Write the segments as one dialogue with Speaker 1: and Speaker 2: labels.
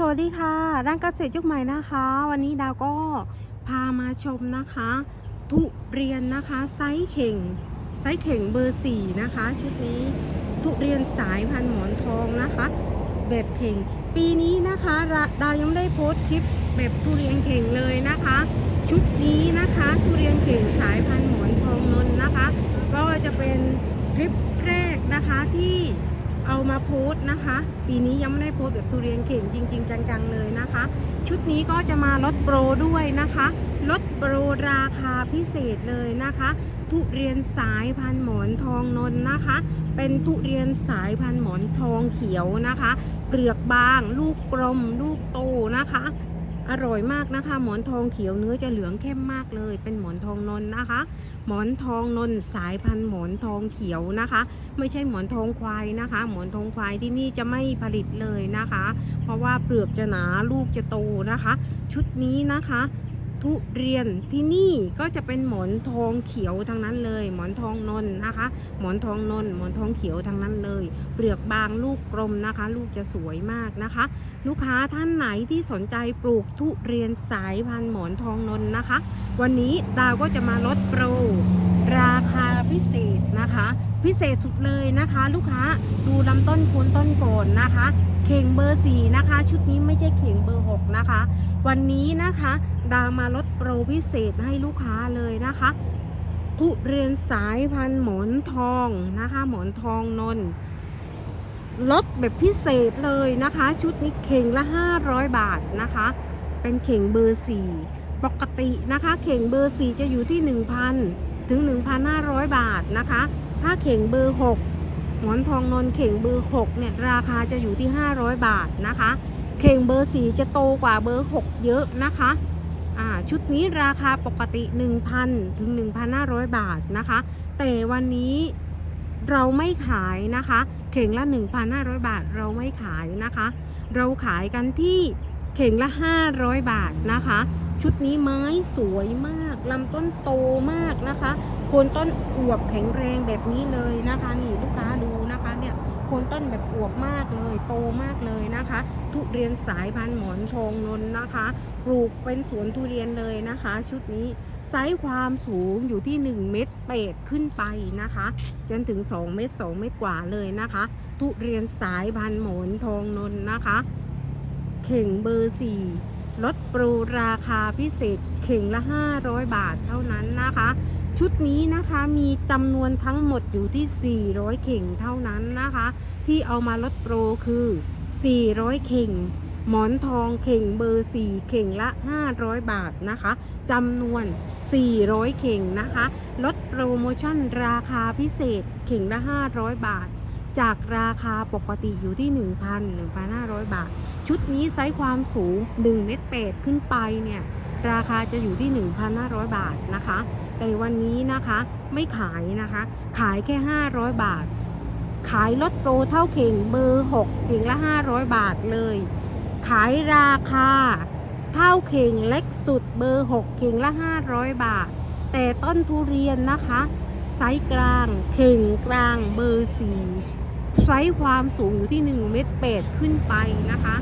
Speaker 1: สวัสดีค่ะ ร้านเกษตรยุคใหม่นะคะ วันนี้ดาวก็พามาชมนะคะ ทุเรียนนะคะไซส์เข่งไซส์เข่งเบอร์สี่นะคะ ชุดนี้ทุเรียนสายพันธุ์หมอนทองนะคะ แบบเข่ง ปีนี้นะคะระดาวยังไม่ได้โพสต์คลิปแบบทุเรียนเข่งเลยนะคะ ชุดนี้นะคะ ทุเรียนเข่งสายพันธุ์หมอนทองนนท์นะคะ ก็จะเป็นคลิปแรกนะคะที่ เอามาโพสนะคะ ปีนี้ยังไม่ได้โพสแบบทุเรียนเข่งจริง ๆ จังๆเลยนะคะ ชุดนี้ก็จะมาลดโปรด้วยนะคะ ลดโปรราคาพิเศษเลยนะคะ ทุเรียนสายพันหมอนทองนนนะคะ เป็นทุเรียนสายพันหมอนทองเขียวนะคะ เปลือกบาง ลูกกลม ลูกโตนะคะอร่อยมากนะคะ หมอนทองเขียวเนื้อจะเหลืองเข้มมากเลย เป็นหมอนทองนนนะคะ หมอนทองนนสายพันธุ์หมอนทองเขียวนะคะ ไม่ใช่หมอนทองควายนะคะ หมอนทองควายที่นี่จะไม่ผลิตเลยนะคะ เพราะว่าเปลือกจะหนาลูกจะโตนะคะ ชุดนี้นะคะ ทุเรียนที่นี่ก็จะเป็นหมอนทองเขียวทั้งนั้นเลย หมอนทองนนนะคะ หมอนทองนนหมอนทองเขียวทั้งนั้นเลย เปลือกบางลูกกลมนะคะ ลูกจะสวยมากนะคะ ลูกค้าท่านไหนที่สนใจปลูกทุเรียนสายพันธุ์หมอนทองนนนะคะ วันนี้ดาวก็จะมาลดโปรราคาพิเศษนะคะ พิเศษสุดเลยนะคะ ลูกค้าดูลำต้นโคนต้นก่อนนะคะ เข่งเบอร์สี่นะคะ ชุดนี้ไม่ใช่เข่งเบอร์หกนะคะ วันนี้นะคะดามาลดโปรพิเศษให้ลูกค้าเลยนะคะทุเรียนสายพันธุ์หมอนทองนะคะ หมอนทองนนลดแบบพิเศษเลยนะคะ ชุดนี้เข่งละ 500 บาทนะคะ เป็นเข่งเบอร์สี่ปกตินะคะ เข่งเบอร์สี่จะอยู่ที่ 1,000 ถึง 1,500 บาทนะคะ ถ้าเข่งเบอร์6 มอนทองนนเข่งเบอร์6เนี่ยราคาจะอยู่ที่ 500 บาทนะคะ เข่งเบอร์4จะโตกว่าเบอร์ 6 เยอะนะคะอ่าชุดนี้ราคาปกติ 1,000 ถึง 1,500 บาทนะคะ แต่วันนี้เราไม่ขายนะคะ เข่งละ 1,500 บาทเราไม่ขายนะคะ เราขายกันที่เข่งละ 500 บาทนะคะ ชุดนี้ไม้สวยมากลำต้นโตมากนะคะ โคนต้นอวบแข็งแรงแบบนี้เลยนะคะนี่ลูก คนต้นแบบอวบมากเลยโตมากเลยนะคะ ทุเรียนสายพันธุ์หมอนทองนนนะคะ ปลูกเป็นสวนทุเรียนเลยนะคะ ชุดนี้ไซส์ความสูงอยู่ที่ 1 เมตรเปดขึ้นไปนะคะ จนถึง 2 เมตร 2 เมตรกว่าเลยนะคะ ทุเรียนสายพันธุ์หมอนทองนนนะคะ เข่งเบอร์ 4 ลดโปรราคาพิเศษเข่งละ 500 บาทเท่านั้นนะคะ ชุดนี้นะคะมีจำนวนทั้งหมดอยู่ที่ 400 เข่งเท่านั้นนะคะ ที่เอามาลดโปรคือ 400 เข่ง หมอนทองเข่งเบอร์ 4 เข่งละ 500 บาทนะคะจำนวน 400 เข่งนะคะ ลดโปรโมชั่นราคาพิเศษเข่งละ 500 บาท จากราคาปกติอยู่ที่ 1,000 1,500 บาท ชุดนี้ไซส์ความสูง1เมตรเขึ้นไปเนี่ย ราคาจะอยู่ที่ 1,500 บาทนะคะ แต่วันนี้นะคะไม่ขายนะคะ ขายแค่ 500 บาท ขายลดโปรเท่าเข่งเบอร์6เข่งละ 500 บาทเลย ขายราคา เท่าเข่งเล็กสุดเบอร์6เข่งละ 500 บาท แต่ต้นทุเรียนนะคะไซส์กลางเข่งกลางเบอร์4ไซส์ความสูงอยู่ที่1เมตรเปดขึ้นไปนะคะ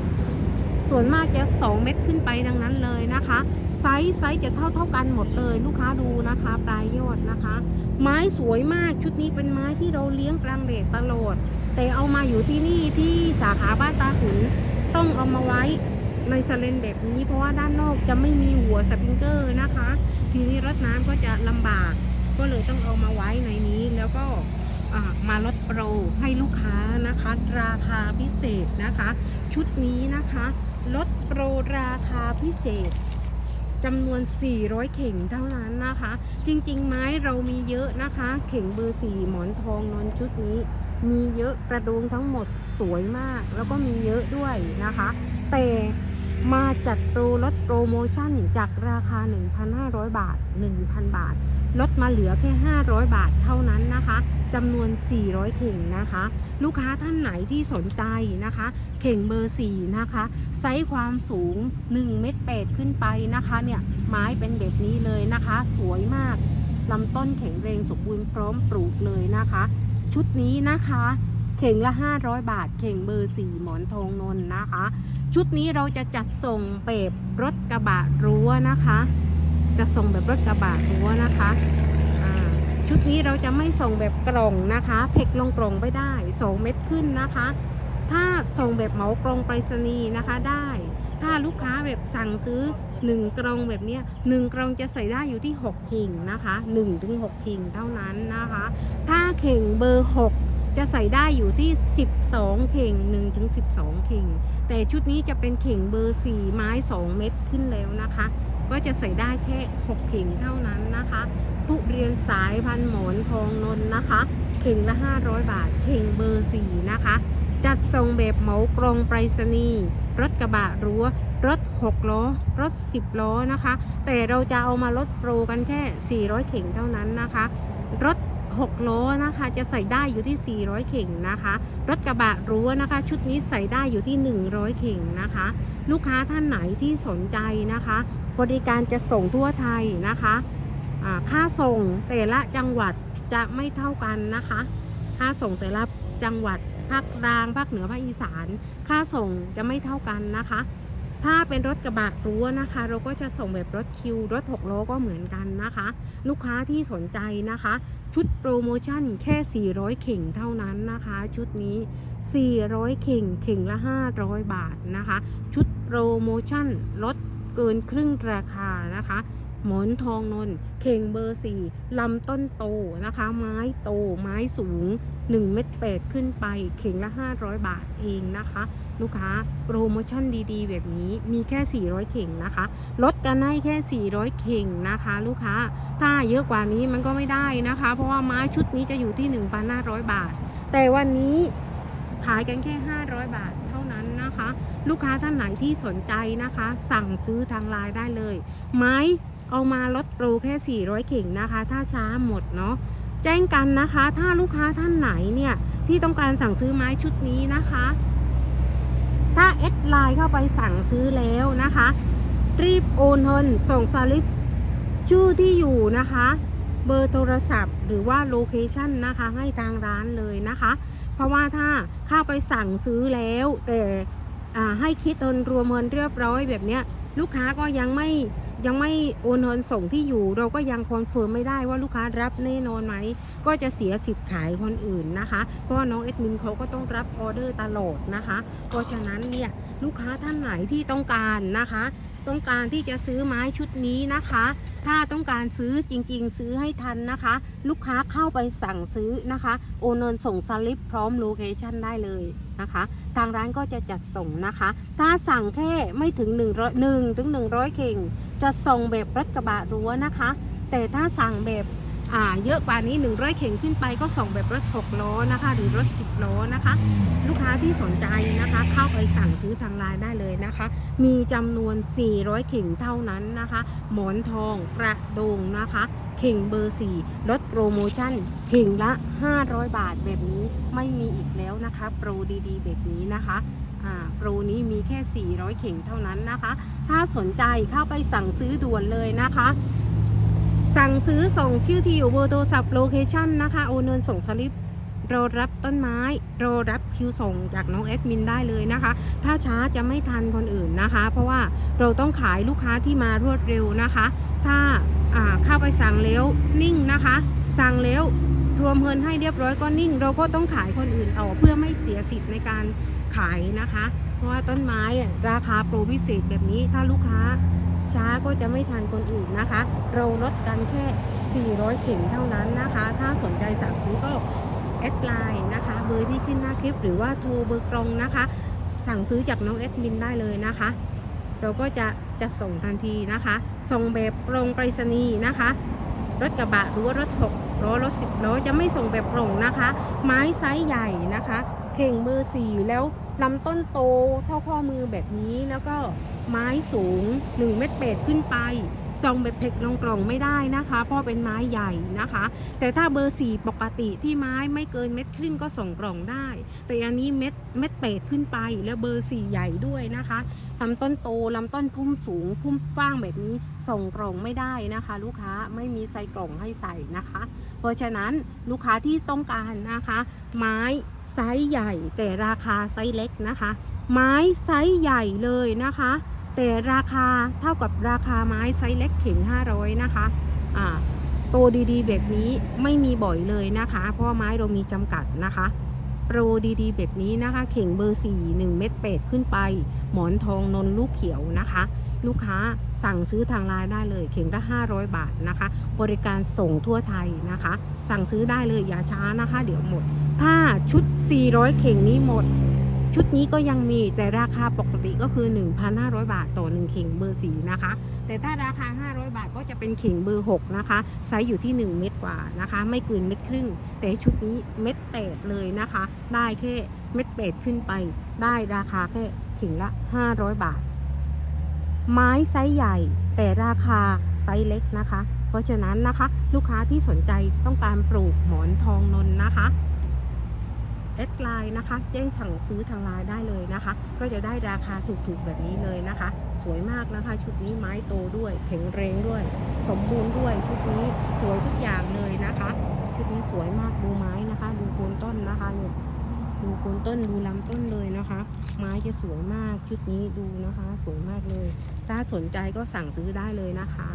Speaker 1: ส่วนมากจะ 2 เม็ดขึ้นไปดังนั้นเลยนะคะ ไซส์ไซส์จะเท่าเท่ากันหมดเลยลูกค้าดูนะคะ ปลายยอดนะคะ ไม้สวยมากชุดนี้เป็นไม้ที่เราเลี้ยงกลางเรทตลอด แต่เอามาอยู่ที่นี่ที่สาขาบ้านตาขุนต้องเอามาไว้ในสเลนแบบนี้ เพราะว่าด้านนอกจะไม่มีหัวสปริงเกอร์นะคะ ทีนี้รดน้ำก็จะลำบาก ก็เลยต้องเอามาไว้ในนี้แล้วก็มาลดโปรให้ลูกค้านะคะ ราคาพิเศษนะคะ ชุดนี้นะคะ ลดโปรราคาพิเศษ จำนวน 400 เข่งเท่านั้นนะคะ จริงๆ ไม้เรามีเยอะนะคะ เข่งเบอร์4หมอนทองนอนชุดนี้ มีเยอะกระโดงทั้งหมดสวยมาก แล้วก็มีเยอะด้วยนะคะ แต่มาจัดโปรลดโปรโมชั่นจากราคา 1,500 บาท 1,000 บาท ลดมาเหลือแค่ 500 บาทเท่านั้นนะคะจำนวน 400 เข่งนะคะ ลูกค้าท่านไหนที่สนใจนะคะ เข่งเบอร์ 4 นะคะ ไซส์ความสูง 1 เมตร8ขึ้นไปนะคะเนี่ยไม้เป็นแบบนี้เลยนะคะ สวยมากลำต้นแข็งแรงสมบูรณ์พร้อมปลูกเลยนะคะ ชุดนี้นะคะเข่งละ 500 บาท เข่งเบอร์4หมอนทองนนท์นะคะ ชุดนี้เราจะจัดส่งแบบรถกระบะรั้วนะคะ จะส่งแบบรถกระบะรั้วนะคะชุดนี้เราจะไม่ส่งแบบกล่องนะคะเพกลงกล่องไม่ได้2เม็ดขึ้นนะคะ ถ้าส่งแบบเหมากล่องไปรษณีย์นะคะได้ ถ้าลูกค้าแบบสั่งซื้อ 1กล่องแบบนี้หนึ่งกล่องจะใส่ได้อยู่ที่6เข่งนะคะ1ถึง6เข่งเท่านั้นนะคะ ถ้าเข่งเบอร์ 6 จะใส่ได้อยู่ที่ 12เข่ง1ถึงเข่งแต่ชุดนี้จะเป็นเข่งเบอร์4ไม้ 2 เม็ดขึ้นแล้วนะคะ ก็จะใส่ได้แค่6เข่งเท่านั้นนะคะ ทุเรียนสายพันหมอนทองนนนะคะเข่งละ 500 บาทเข่งเบอร์ 4 นะคะ จัดส่งแบบเหมากรงไปรษณีย์รถกระบะรั้วรถ 6 ล้อ รถ 10 ล้อนะคะ แต่เราจะเอามาลดโปรกันแค่ 400 เข่งเท่านั้นนะคะ รถ 6ล้อนะคะ จะใส่ได้อยู่ที่ 400 เข่งนะคะ รถกระบะรั้วนะคะ ชุดนี้ใส่ได้อยู่ที่ 100 เข่งนะคะ ลูกค้าท่านไหนที่สนใจนะคะ บริการจะส่งทั่วไทยนะคะค่าส่งแต่ละจังหวัดจะไม่เท่ากันนะคะ ค่าส่งแต่ละจังหวัดภาคกลางภาคเหนือภาคอีสาน ค่าส่งจะไม่เท่ากันนะคะ ถ้าเป็นรถกระบะรั้วนะคะ เราก็จะส่งแบบรถคิว รถหกล้อก็เหมือนกันนะคะ ลูกค้าที่สนใจนะคะ ชุดโปรโมชั่นแค่ 400 เข่งเท่านั้นนะคะ ชุดนี้ 400 เข่งเข่งละ 500 บาทนะคะ ชุดโปรโมชั่นลดเกินครึ่งราคานะคะ หมอนทองนนเข่งเบอร์4ลำต้นโตนะคะ ไม้โตไม้สูง 1 เม็ดเปดขึ้นไป เข่งละ 500 บาทเองนะคะ ลูกค้าโปรโมชั่นดีๆ แบบนี้มีแค่ 400 เข่งนะคะ ลดกันให้แค่ 400 เข่งนะคะ ลูกค้า ถ้าเยอะกว่านี้มันก็ไม่ได้นะคะ เพราะว่าไม้ชุดนี้จะอยู่ที่ 1,500 บาท แต่วันนี้ขายกันแค่ 500 บาทเท่านั้นนะคะ ลูกค้าท่านไหนที่สนใจนะคะ สั่งซื้อทางไลน์ได้เลย ไม้เอามาลดโปรแค่ 400 เข่งนะคะ ถ้าช้าหมดเนาะแจ้งกันนะคะ ถ้าลูกค้าท่านไหนเนี่ยที่ต้องการสั่งซื้อไม้ชุดนี้นะคะ ถ้าแอดไลน์เข้าไปสั่งซื้อแล้วนะคะ รีบโอนเงินส่งสลิป ชื่อที่อยู่นะคะ เบอร์โทรศัพท์ หรือว่าโลเคชันนะคะให้ทางร้านเลยนะคะ เพราะว่าถ้าเข้าไปสั่งซื้อแล้ว แต่ให้คิดเงินรวมเงินเรียบร้อยแบบเนี้ยลูกค้าก็ยังไม่ยังไม่โอนเงินส่งที่อยู่ เราก็ยังคอนเฟิร์มไม่ได้ว่าลูกค้ารับแน่นอนไหม ก็จะเสียสิทธิ์ขายคนอื่นนะคะ เพราะน้องเอดมินเขาก็ต้องรับออเดอร์ตลอดนะคะ เพราะฉะนั้นเนี่ยลูกค้าท่านไหนที่ต้องการนะคะ ต้องการที่จะซื้อไม้ชุดนี้นะคะ ถ้าต้องการซื้อจริง ๆ ซื้อให้ทันนะคะ ลูกค้าเข้าไปสั่งซื้อนะคะ โอนเงินส่งสลิปพร้อมโลเคชันได้เลยนะคะ ทางร้านก็จะจัดส่งนะคะ ถ้าสั่งแค่ไม่ถึง100 1ถึง100 เข่ง จะส่งแบบรถกระบะรั้วนะคะ แต่ถ้าสั่งแบบ เยอะกว่านี้ 100 เข่งขึ้นไปก็ส่งแบบรถ6ล้อนะคะ หรือรถ 10 ล้อนะคะ ลูกค้าที่สนใจนะคะ เข้าไปสั่งซื้อทางไลน์ได้เลยนะคะ มีจำนวน 400 เข่งเท่านั้นนะคะ หมอนทองกระโดงนะคะ เข่งเบอร์ 4 ลดโปรโมชั่น เข่งละ 500 บาทแบบนี้ไม่มีอีกแล้วนะคะ โปรดีๆ แบบนี้นะคะอ่าโปรนี้มีแค่ 400 เข่งเท่านั้นนะคะ ถ้าสนใจเข้าไปสั่งซื้อด่วนเลยนะคะ สั่งซื้อส่งชื่อที่อยู่เบอร์โทรศัพท์โลเคชันนะคะ โอนเงินส่งสลิปรอรับต้นไม้รอรับคิวส่งจากน้องแอดมินได้เลยนะคะ ถ้าช้าจะไม่ทันคนอื่นนะคะ เพราะว่าเราต้องขายลูกค้าที่มารวดเร็วนะคะ ถ้าอ่าเข้าไปสั่งแล้วนิ่งนะคะ สั่งแล้วรวมเงินให้เรียบร้อยก็นิ่ง เราก็ต้องขายคนอื่นต่อเพื่อไม่เสียสิทธิ์ในการขายนะคะ เพราะว่าต้นไม้ราคาโปรพิเศษแบบนี้ถ้าลูกค้า ช้าก็จะไม่ทันคนอื่นนะคะ เราลดกันแค่ 400 เข็มเท่านั้นนะคะ ถ้าสนใจสั่งซื้อก็แอดไลน์นะคะเบอร์ที่ขึ้นหน้าคลิปหรือว่าโทรเบอร์ตรงนะคะ สั่งซื้อจากน้องแอดมินได้เลยนะคะ เราก็จะจะส่งทันทีนะคะ ส่งแบบกรงไปรษณีย์นะคะ รถกระบะหรือว่ารถ6ล้อรถ10ล้อจะไม่ส่งแบบกรงนะคะ ไม้ไซส์ใหญ่นะคะ เข่งเบอสี่แล้วลำต้นโตเท่าข้อมือแบบนี้แล้วก็ ไม้สูง 1 เมตรเปดขึ้นไปส่งแบบเพกลงกล่องไม่ได้นะคะ เพราะเป็นไม้ใหญ่นะคะ แต่ถ้าเบอร์สี่ปกติที่ไม้ไม่เกินเม็ดครึ่งก็ส่งกล่องได้ แต่อันนี้เม็ดเม็ดเปดขึ้นไปแล้วเบอร์สี่ใหญ่ด้วยนะคะลำต้นโตลำต้นพุ่มสูง พุ่มฟ้างแบบนี้ส่งกล่องไม่ได้นะคะ ลูกค้าไม่มีใส่กล่องให้ใส่นะคะ เพราะฉะนั้นลูกค้าที่ต้องการนะคะ ไม้ไซส์ใหญ่แต่ราคาไซส์เล็กนะคะ ไม้ไซส์ใหญ่เลยนะคะ แต่ราคาเท่ากับราคาไม้ไซส์เล็กเข่ง500 นะคะอ่าโปรดีๆ แบบนี้ไม่มีบ่อยเลยนะคะ เพราะไม้เรามีจำกัดนะคะโปรดีๆ แบบนี้นะคะ เข่งเบอร์ 4 1 เม็ดเป็ดขึ้นไป หมอนทองนนลูกเขียวนะคะ ลูกค้าสั่งซื้อทางไลน์ได้เลย เข่งละ 500 บาทนะคะ บริการส่งทั่วไทยนะคะ สั่งซื้อได้เลยอย่าช้านะคะ เดี๋ยวหมด ถ้าชุด 400 เข่งนี้หมด ชุดนี้ก็ยังมีแต่ราคาปกติก็คือ 1,500 บาทต่อ 1 เข่งเบอร์สีนะคะ แต่ถ้าราคา 500 บาทก็จะเป็นเข่งเบอร์ 6 นะคะ ไซส์อยู่ที่ 1 เม็ดกว่านะคะ ไม่เกินเม็ดครึ่ง แต่ชุดนี้เม็ดแปดเลยนะคะ ได้แค่เม็ดแปดขึ้นไป ได้ราคาแค่เข่งละ 500 บาท ไม้ไซส์ใหญ่แต่ราคาไซส์เล็กนะคะ เพราะฉะนั้นนะคะ ลูกค้าที่สนใจต้องการปลูกหมอนทองนนนะคะ แอดไลน์นะคะ แจ้งสั่งซื้อทางไลน์ได้เลยนะคะ ก็จะได้ราคาถูกๆแบบนี้เลยนะคะ สวยมากนะคะ ชุดนี้ไม้โตด้วยแข็งแรงด้วย สมบูรณ์ด้วยชุดนี้สวยทุกอย่างเลยนะคะ ชุดนี้สวยมากดูไม้นะคะ ดูโคนต้นนะคะเนี่ยดูโคนต้นดูลำต้นเลยนะคะ ไม้จะสวยมากชุดนี้ดูนะคะ สวยมากเลย ถ้าสนใจก็สั่งซื้อได้เลยนะคะ